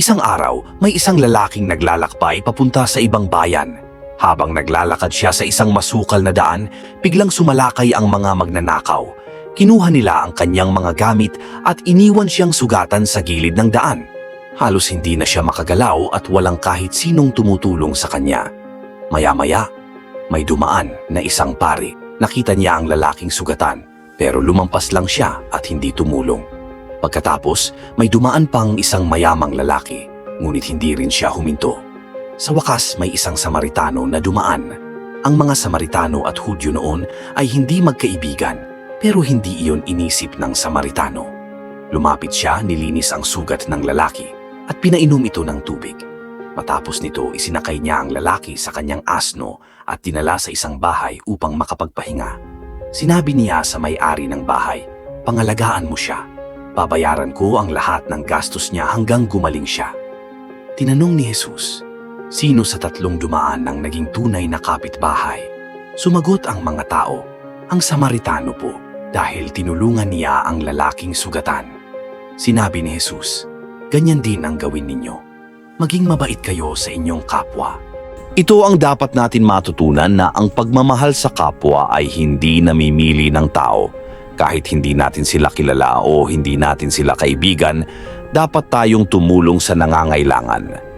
Isang araw, may isang lalaking naglalakbay papunta sa ibang bayan. Habang naglalakad siya sa isang masukal na daan, biglang sumalakay ang mga magnanakaw. Kinuha nila ang kanyang mga gamit at iniwan siyang sugatan sa gilid ng daan. Halos hindi na siya makagalaw at walang kahit sinong tumutulong sa kanya. Maya-maya, may dumaan na isang pari. Nakita niya ang lalaking sugatan pero lumampas lang siya at hindi tumulong. Pagkatapos, may dumaan pang isang mayamang lalaki, ngunit hindi rin siya huminto. Sa wakas, may isang Samaritano na dumaan. Ang mga Samaritano at Hudyo noon ay hindi magkaibigan, pero hindi iyon inisip ng Samaritano. Lumapit siya, nilinis ang sugat ng lalaki at pinainom ito ng tubig. Matapos nito, isinakay niya ang lalaki sa kanyang asno at dinala sa isang bahay upang makapagpahinga. Sinabi niya sa may-ari ng bahay, pangalagaan mo siya. Babayaran ko ang lahat ng gastos niya hanggang gumaling siya. Tinanong ni Jesus, sino sa tatlong dumaan ang naging tunay na kapitbahay? Sumagot ang mga tao, ang Samaritano po, dahil tinulungan niya ang lalaking sugatan. Sinabi ni Jesus, ganyan din ang gawin ninyo. Maging mabait kayo sa inyong kapwa. Ito ang dapat natin matutunan na ang pagmamahal sa kapwa ay hindi namimili ng tao. Kahit hindi natin sila kilala o hindi natin sila kaibigan, dapat tayong tumulong sa nangangailangan